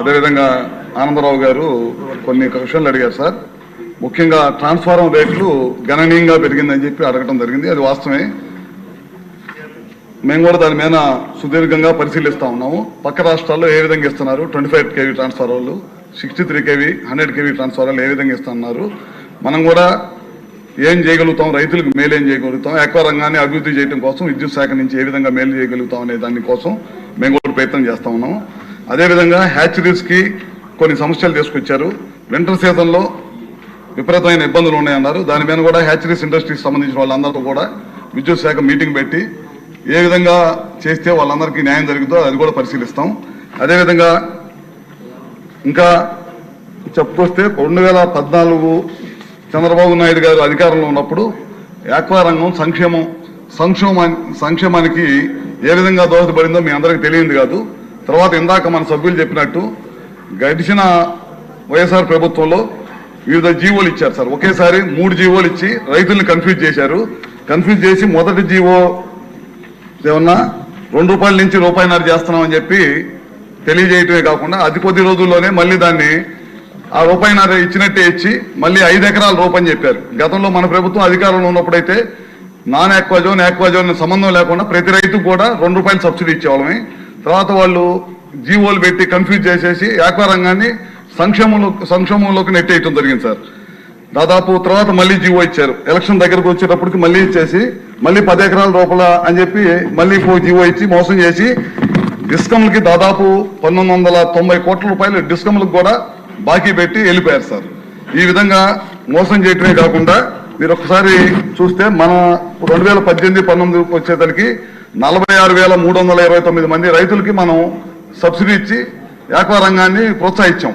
అదేవిధంగా ఆనందరావు గారు కొన్ని క్వశ్చన్లు అడిగారు సార్. ముఖ్యంగా ట్రాన్స్ఫారం రేట్లు గణనీయంగా పెరిగిందని చెప్పి అడగటం జరిగింది. అది వాస్తవమే. మేము కూడా దాని మీద సుదీర్ఘంగా పరిశీలిస్తా ఉన్నాము. పక్క రాష్ట్రాల్లో ఏ విధంగా ఇస్తున్నారు? ట్వంటీ ఫైవ్ కేవీ ట్రాన్స్ఫార్మర్లు sixty three KV hundred KV ట్రాన్స్ఫార్మర్లు ఏ విధంగా ఇస్తున్నారు? మనం కూడా ఏం చేయగలుగుతాం? రైతులకు మేలు ఏం చేయగలుగుతాం? ఎక్కువ రంగాన్ని అభివృద్ధి చేయడం కోసం విద్యుత్ శాఖ నుంచి ఏ విధంగా మేలు చేయగలుగుతాం అనే దానికోసం మేము కూడా ప్రయత్నం చేస్తా ఉన్నాము. అదేవిధంగా హ్యాచరీస్కి కొన్ని సమస్యలు తీసుకొచ్చారు. వింటర్ సీజన్లో విపరీతమైన ఇబ్బందులు ఉన్నాయన్నారు. దాని మీద కూడా హ్యాచరీస్ ఇండస్ట్రీకి సంబంధించిన వాళ్ళందరితో కూడా విద్యుత్ శాఖ మీటింగ్ పెట్టి ఏ విధంగా చేస్తే వాళ్ళందరికీ న్యాయం జరుగుతుందో అది కూడా పరిశీలిస్తాం. అదేవిధంగా ఇంకా చెప్పుకొస్తే రెండు వేల పద్నాలుగు చంద్రబాబు నాయుడు గారు అధికారంలో ఉన్నప్పుడు యాక్వా రంగం సంక్షేమం సంక్షేమా సంక్షేమానికి ఏ విధంగా దోహదపడిందో మీ అందరికీ తెలియంది కాదు. తర్వాత ఇందాక మన సభ్యులు చెప్పినట్టు గడిచిన వైఎస్ఆర్ ప్రభుత్వంలో వివిధ జీవోలు ఇచ్చారు సార్. ఒకేసారి మూడు జీవోలు ఇచ్చి రైతుల్ని కన్ఫ్యూజ్ చేశారు. కన్ఫ్యూజ్ చేసి మొదటి జీవో ఏమన్నా రెండు రూపాయల నుంచి రూపాయిన్నర చేస్తున్నామని చెప్పి తెలియజేయటమే కాకుండా అతి కొద్ది రోజుల్లోనే మళ్ళీ దాన్ని ఆ రూపాయిన్నర ఇచ్చినట్టే ఇచ్చి మళ్ళీ ఐదు ఎకరాల రూపాయని చెప్పారు. గతంలో మన ప్రభుత్వం అధికారంలో ఉన్నప్పుడైతే నాన్ ఆక్వాజోన్ ఆక్వాజోన్ సంబంధం లేకుండా ప్రతి రైతుకు కూడా రెండు రూపాయలు సబ్సిడీ ఇచ్చేవాళ్ళమే. తర్వాత వాళ్ళు జీవోలు పెట్టి కన్ఫ్యూజ్ చేసేసి వ్యాపారంగాన్ని రంగాన్ని సంక్షేమంలో సంక్షేమంలోకి నెట్టేయటం జరిగింది సార్. దాదాపు తర్వాత మళ్ళీ జీవో ఇచ్చారు. ఎలక్షన్ దగ్గరకు వచ్చేటప్పటికి మళ్ళీ ఇచ్చేసి మళ్ళీ పది ఎకరాల రూపాయల అని చెప్పి మళ్ళీ జీవో ఇచ్చి మోసం చేసి డిస్కమ్లకి దాదాపు పంతొమ్మిది వందల తొంభై కోట్ల రూపాయలు డిస్కమ్లకు కూడా బాకీ పెట్టి వెళ్ళిపోయారు సార్. ఈ విధంగా మోసం చేయటమే కాకుండా మీరు ఒకసారి చూస్తే మన రెండు వేల పద్దెనిమిది పంతొమ్మిది వచ్చేసరికి నలభై ఆరు వేల మూడు వందల ఇరవై తొమ్మిది మంది రైతులకి మనం సబ్సిడీ ఇచ్చి వ్యాపార రంగాన్ని ప్రోత్సహించాం.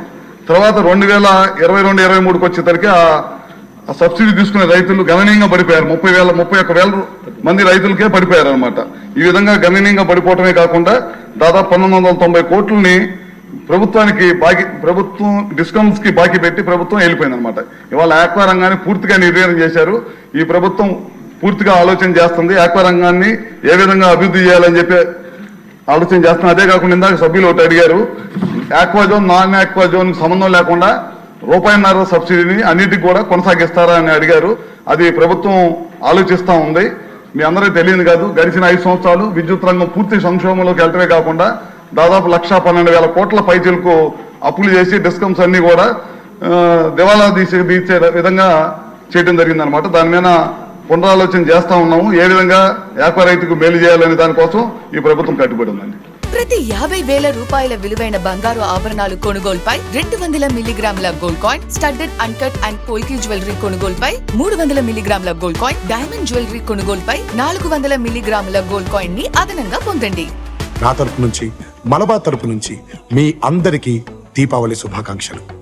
తర్వాత రెండు వేల ఇరవై రెండు ఇరవై మూడుకి వచ్చేసరికి ఆ ఆ సబ్సిడీ తీసుకునే రైతులు గణనీయంగా పడిపోయారు. ముప్పై వేల ముప్పై ఒక్క వేల మంది రైతులకే పడిపోయారు అనమాట ఈ విధంగా గణనీయంగా పడిపోవటమే కాకుండా దాదాపు పంతొమ్మిది వందల తొంభై కోట్లని ప్రభుత్వానికి బాకీ ప్రభుత్వం డిస్కౌంట్స్కి బాకీ పెట్టి ప్రభుత్వం వెళ్ళిపోయింది అనమాట ఇవాళ ఆక్వా రంగాన్ని పూర్తిగా నిర్వీర్యం చేశారు. ఈ ప్రభుత్వం పూర్తిగా ఆలోచన చేస్తుంది. ఆక్వా రంగాన్ని ఏ విధంగా అభివృద్ధి చేయాలని చెప్పి ఆలోచన చేస్తున్నాం అదే కాకుండా ఇందాక సభ్యులు ఒకటి అడిగారు ఆక్వాజోన్ నాన్ ఆక్వాజోన్ సంబంధం లేకుండా రూపాయిన్నర సబ్సిడీని అన్నిటికి కూడా కొనసాగిస్తారా? అని అడిగారు. అది ప్రభుత్వం ఆలోచిస్తా ఉంది. మీ అందరికీ తెలియదు కాదు గడిచిన ఐదు సంవత్సరాలు విద్యుత్ రంగం పూర్తి సంక్షోభంలోకి వెళ్ళటమే కాకుండా దాదాపు లక్ష పన్నెండు వేల కోట్ల పైచీలకు అప్పులు చేసి డిస్కమ్స్ అన్ని కూడా దివాలా తీసే తీర్చే విధంగా చేయడం జరిగిందనమాట దాని మీద పునరాలోచన చేస్తా ఉన్నాము. ఏ విధంగా వ్యాపార రైతుకు మేలు చేయాలనే దానికోసం ఈ ప్రభుత్వం కట్టుబడి ఉందండి. ప్రతి యాభై వేల రూపాయల విలువైన బంగారు ఆభరణాలు కొనుగోలుపై రెండు వందల మిల్లీగ్రాముల gold coin studded uncut and polki jewellery కొనుగోలుపై మూడు వందల మిల్లీగ్రాముల గోల్డ్ కాయిన్ డైమండ్ జ్యువెలరీ కొనుగోలుపై నాలుగు వందల మిల్లీగ్రాముల గోల్డ్ కాయిన్ని అదనంగా పొందండి. నా తరపు నుంచి మలబా తరపు నుంచి మీ అందరికీ దీపావళి శుభాకాంక్షలు.